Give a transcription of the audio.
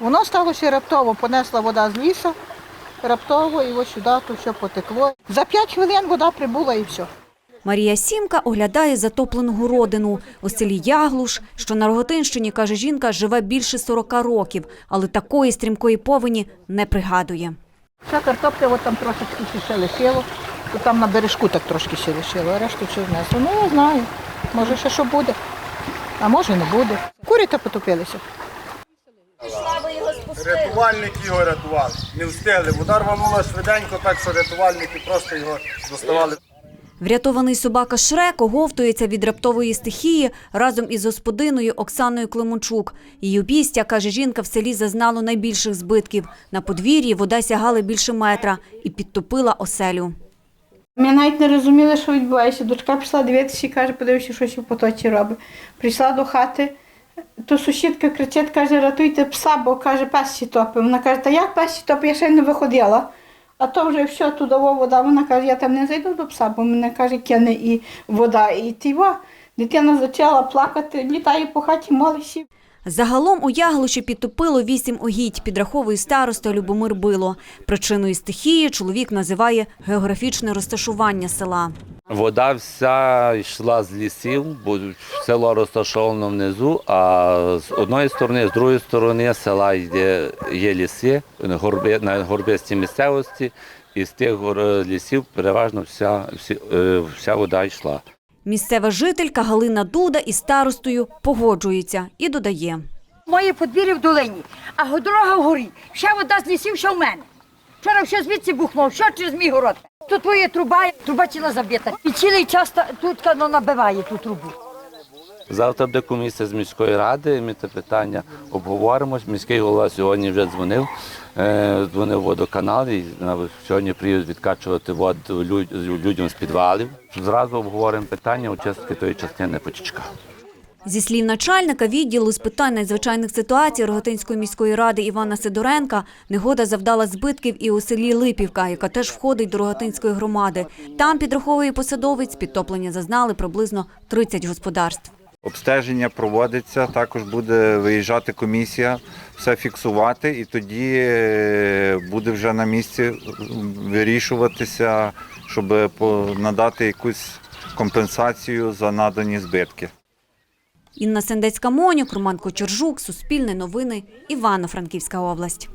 Воно сталося раптово, понесла вода з лісу, раптово і ось сюди то все потекло. За 5 хвилин вода прибула і все. Марія Сімка оглядає затоплену родину. У селі Яглуш, що на Роготинщині, каже жінка, живе більше 40 років, але такої стрімкої повені не пригадує. Ще картопля от там трошечки ще лишило, то там на бережку так трошки ще лишило, а решту все знесло. Ну, я знаю, може ще що буде, а може не буде. Курі та потопилися. Рятувальники його рятували. Не встигли. Вода рванула швиденько, так що рятувальники просто його доставали. Врятований собака Шрек оговтується від раптової стихії разом із господиною Оксаною Климончук. Її обійстя, каже жінка, в селі зазнало найбільших збитків. На подвір'ї вода сягала більше метра і підтопила оселю. Ми навіть не розуміли, що відбувається. Дочка пішла дивитися і каже, подивися, що ще в потоці робить. Прийшла до хати, то сусідка кричить, каже, рятуйте пса, бо каже, пес сі топив. Вона каже, та як пес сі топив, я ще не виходила. А то вже все, туди вода. Вона каже, я там не зайду до пса, бо мене каже, кине і вода, і тіва. Дитина почала плакати, літає по хаті, молиться. Загалом у Яглуші підтопило вісім огідь, підраховує староста Любомир Било. Причиною стихії чоловік називає географічне розташування села. Вода вся йшла з лісів, бо село розташовано внизу, а з одної сторони, з другої сторони села є, є ліси горби, на горбистій місцевості, і з тих лісів переважно вся, е, вся вода йшла. Місцева жителька Галина Дуда із старостою погоджується і додає. Моє подвір'я в долині, а дорога вгорі. Ще вода з лісів, що в мене. Вчора все звідси бухнуло, що через мій город. Тут твоя труба, труба ціла забита. І цілий час тут воно набиває ту трубу. Завтра буде комісія з міської ради, ми це питання обговоримо. Міський голова сьогодні вже дзвонив, е, дзвонив водоканал і сьогодні приїдуть відкачувати воду люд- людям з підвалів. Зразу обговоримо питання очистки тої частини потічка. Зі слів начальника відділу з питань надзвичайних ситуацій Роготинської міської ради Івана Сидоренка, негода завдала збитків і у селі Липівка, яка теж входить до Роготинської громади. Там підраховує посадовець, підтоплення зазнали приблизно 30 господарств. Обстеження проводиться, також буде виїжджати комісія, все фіксувати, і тоді е, буде вже на місці вирішуватися, щоб надати якусь компенсацію за надані збитки. Інна Сендецька Монюк, Роман Кочержук, Суспільне новини, Івано-Франківська область.